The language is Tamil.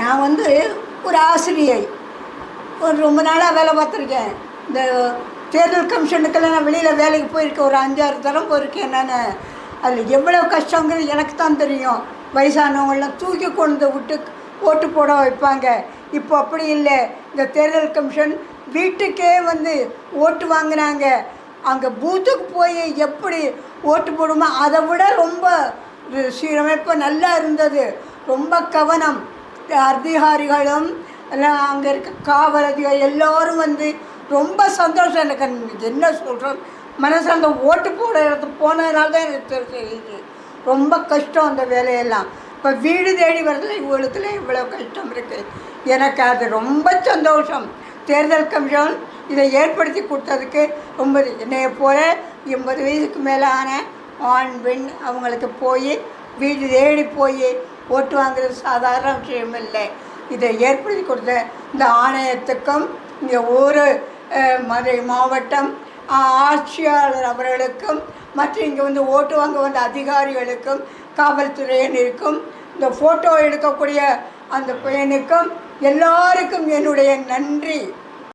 நான் வந்து ஒரு ஆசிரியை. ஒரு ரொம்ப நாளாக வேலை பார்த்துருக்கேன். இந்த தேர்தல் கமிஷனுக்கெல்லாம் நான் வெளியில் வேலைக்கு போயிருக்கேன் ஒரு அஞ்சாறு தரம் போயிருக்கேன் நான். அதில் எவ்வளோ கஷ்டங்கிறது எனக்கு தான் தெரியும். வயசானவங்களாம் தூக்கி கொண்டு விட்டு ஓட்டு போட வைப்பாங்க. இப்போ அப்படி இல்லை. இந்த தேர்தல் கமிஷன் வீட்டுக்கே வந்து ஓட்டு வாங்கினாங்க. அங்கே பூத்துக்கு போய் எப்படி ஓட்டு போடுமோ அதை விட ரொம்ப சீரமைப்பு நல்லா இருந்தது. ரொம்ப கவனம். அதிகாரிகளும் எல்லாம் அங்கே இருக்க காவல் அதிகாரி எல்லோரும் வந்து ரொம்ப சந்தோஷம். எனக்கு என்ன சொல்கிறோம் மனசு அந்த ஓட்டு போட இடத்துக்கு போனதுனால தான் எனக்கு தெரிஞ்சு ரொம்ப கஷ்டம் அந்த வேலையெல்லாம். இப்போ வீடு தேடி வரதுல இவங்களுக்குள்ள இவ்வளோ கஷ்டம் இருக்குது எனக்கு அது ரொம்ப சந்தோஷம். தேர்தல் கமிஷன் இதை ஏற்படுத்தி கொடுத்ததுக்கு ரொம்ப என்னைய போல எண்பது வயதுக்கு மேலே ஆன ஆண் பெண் அவங்களுக்கு போய் வீடு தேடி போய் ஓட்டு வாங்குறது சாதாரண விஷயம் இல்லை. இதை ஏற்படுத்தி கொடுத்த இந்த ஆணையத்துக்கும் இங்கே ஒரு மதுரை மாவட்டம் ஆட்சியாளர் அவர்களுக்கும் மற்றும் இங்கே வந்து ஓட்டு வாங்க வந்த அதிகாரிகளுக்கும் காவல்துறையினருக்கும் இந்த ஃபோட்டோ எடுக்கக்கூடிய அந்த பையனுக்கும் எல்லாருக்கும் என்னுடைய நன்றி.